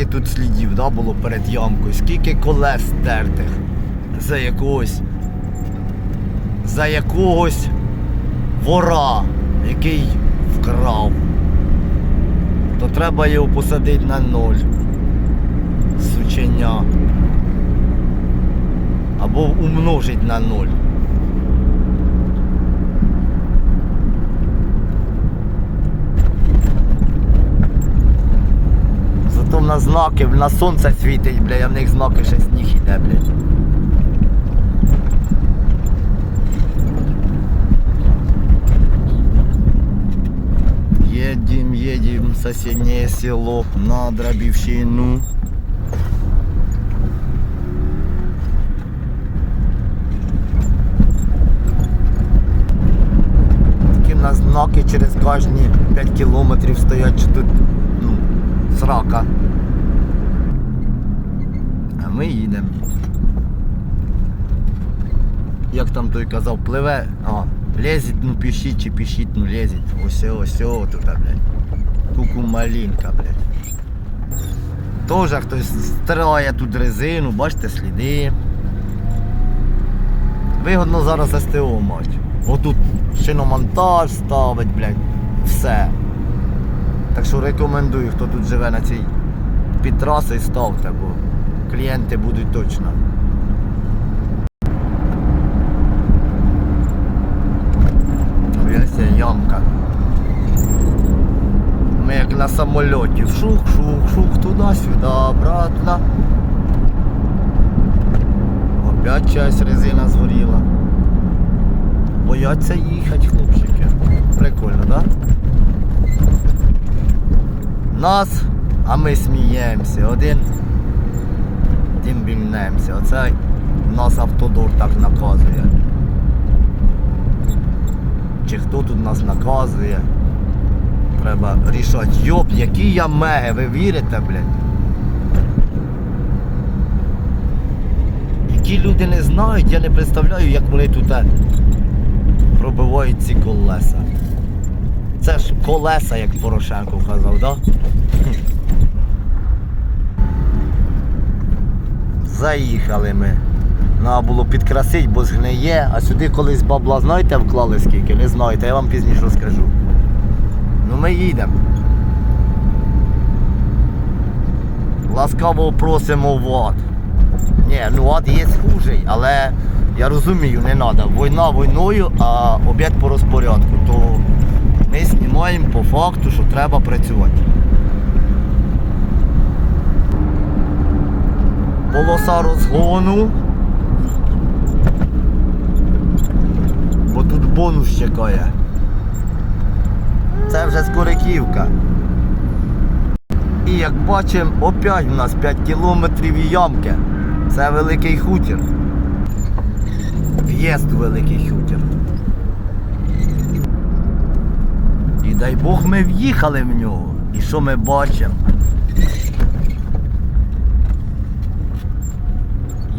скільки тут слідів да, було перед ямкою, скільки колес стертих за якогось. За якогось вора, який вкрав. То треба його посадити на ноль. Сучення. Або умножить на ноль. Зато в нас знаки, на сонце світить, бля, а в них знаки ще сніг іде, блядь. Едем, едем в соседнее село на Дробивщину. Такі в нас знаки через кожні 5 кілометрів стоять, що тут ну, срака. Ми їдемо. Як там той казав, пливе, а, лезет, ну пишіть чи пишіть, ну лезет. Ось ось тут, блядь. Куку малинка, блядь. Тоже хтось стирає тут резину, бачите сліди. Вигодно зараз СТО мать. Отут шиномонтаж ставить, блядь. Все. Так що рекомендую, хто тут живе на цій під трасою, ставте, бо клієнти будуть точно. Ось ямка. Ми як на самольоті. Шух, шух, шух, туди-сюди, обратно. Опять часть резина згоріла. Бояться їхати хлопчики. Прикольно, да? Нас, а ми сміємося. Один тим більнемося. Оце нас автодор так наказує. Чи хто тут нас наказує? Треба рішати. Йоп, які я меги, ви вірите, блядь? Які люди не знають, я не представляю, як вони тут е, пробивають ці колеса. Це ж колеса, як Порошенко казав, да? Заїхали ми. Треба було підкрасити, бо згниє, а сюди колись бабла, знаєте, вклали скільки? Не знаєте, я вам пізніше розкажу. Ну ми їдемо. Ласкаво просимо в ад. Ні, ну ад є схужий, але я розумію, не треба. Війна війною, а обід по розпорядку. То ми знімаємо по факту, що треба працювати. Полоса розгону. Бо тут бонус чекає. Це вже Скориківка. І як бачимо, опять у нас 5 кілометрів ямки. Це великий хутір. В'їзд великий хутір. І дай Бог ми в'їхали в нього. І що ми бачимо?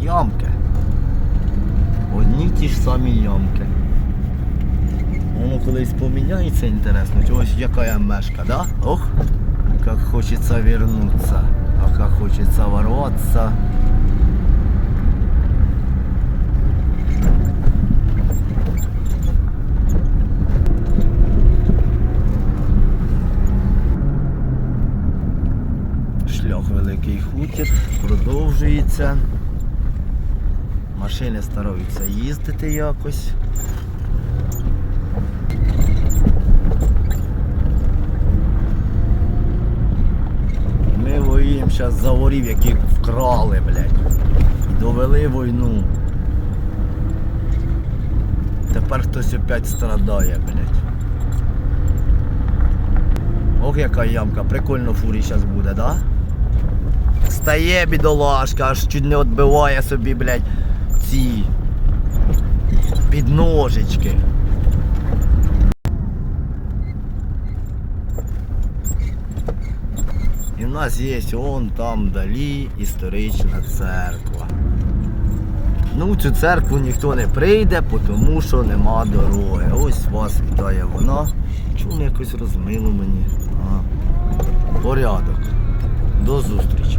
Ямки. Одні ті ж самі ямки. Воно колись поміняється інтересно. Ось яка я мешка, да? Ох, как хочется вернуться, а как хочется ворваться. Шлях великий хутір продовжується. Машини стараються їздити якось. Ми воюємо зараз за ворів, яких вкрали, блядь. Довели війну. Тепер хтось опять страдає, блядь. Ох, яка ямка, прикольно фурі зараз буде, да? Стає бідолашка, аж чуть не відбиває собі, блядь, ці підножечки. І в нас є он там вдалі історична церква. Ну, цю церкву ніхто не прийде, тому що нема дороги. Ось вас вітає вона. Чому якось розмило мені? А, порядок. До зустрічі.